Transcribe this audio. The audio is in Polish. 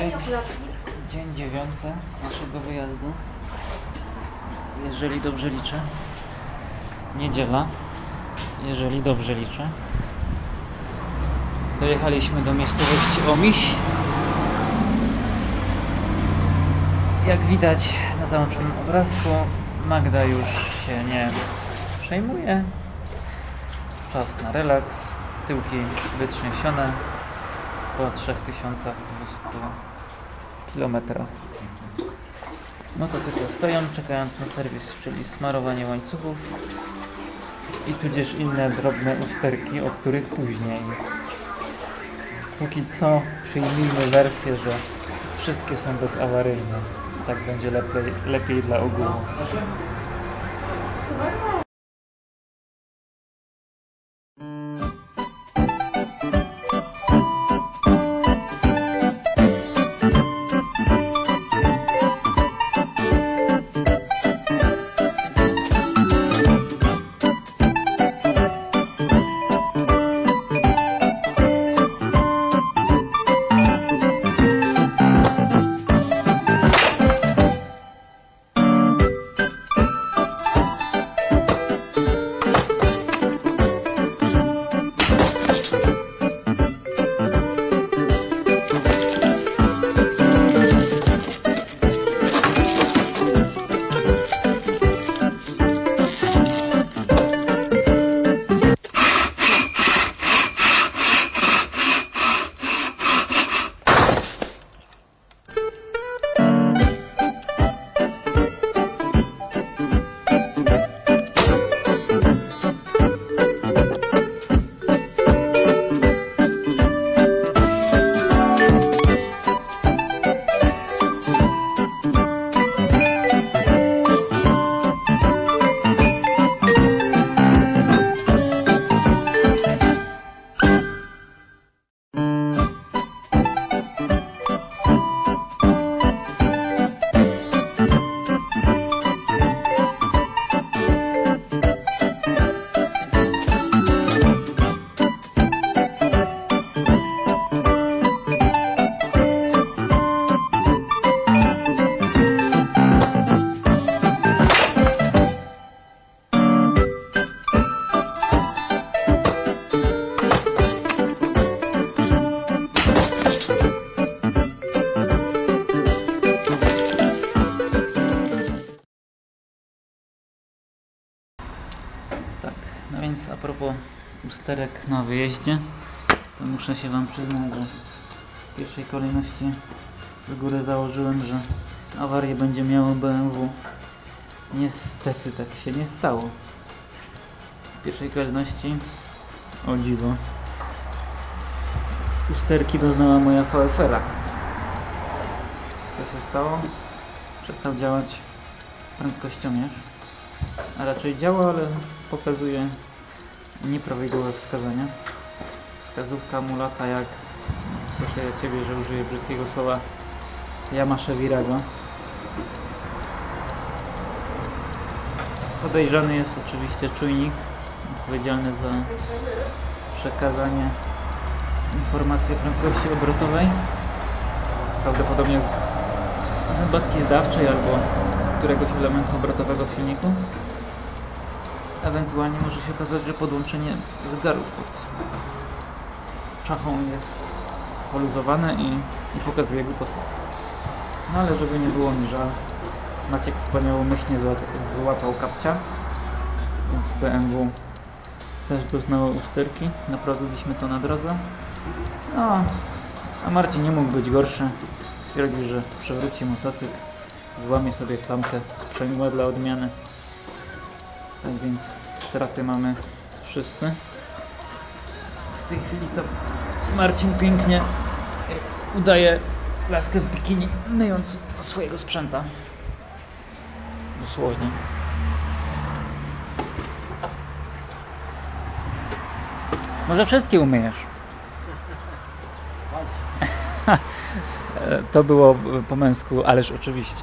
Dzień, dzień dziewiąty naszego wyjazdu. Jeżeli dobrze liczę. Niedziela. Jeżeli dobrze liczę. Dojechaliśmy do miejscowości Omiś. Jak widać na załączonym obrazku, Magda już się nie przejmuje. Czas na relaks. Tyłki wytrzęsione po 3200 kilometrach. Motocykle stoją, czekając na serwis, czyli smarowanie łańcuchów i tudzież inne drobne usterki, o których później. Póki co przyjmijmy wersję, że wszystkie są bezawaryjne. Tak będzie lepiej, lepiej dla ogółu. No więc a propos usterek na wyjeździe, to muszę się Wam przyznać, że w pierwszej kolejności z góry założyłem, że awarię będzie miało BMW. Niestety tak się nie stało. W pierwszej kolejności, o dziwo, usterki doznała moja VFR-a. Co się stało? Przestał działać prędkościomierz a raczej działa, ale pokazuje nieprawidłowe wskazania. Wskazówka mu lata jak, proszę ja Ciebie, że użyję brzydkiego słowa, Yamasze Virago. Podejrzany jest oczywiście czujnik odpowiedzialny za przekazanie informacji o prędkości obrotowej. Prawdopodobnie z zębatki zdawczej albo któregoś elementu obrotowego w silniku. Ewentualnie może się okazać, że podłączenie zegarów pod czachą jest poluzowane i, i pokazuje głupotę. No ale żeby nie było mi żal, Maciek wspaniałomyślnie złapał kapcia, więc BMW też doznało usterki. Naprawiliśmy to na drodze. No, a Marcin nie mógł być gorszy. Stwierdził, że przewróci motocykl, złamie sobie klamkę sprzęgła dla odmiany. Tak więc straty mamy wszyscy. W tej chwili to Marcin pięknie udaje laskę w bikini, myjąc swojego sprzęta. Dosłownie. Może wszystkie umyjesz? E, To było po męsku, ależ oczywiście.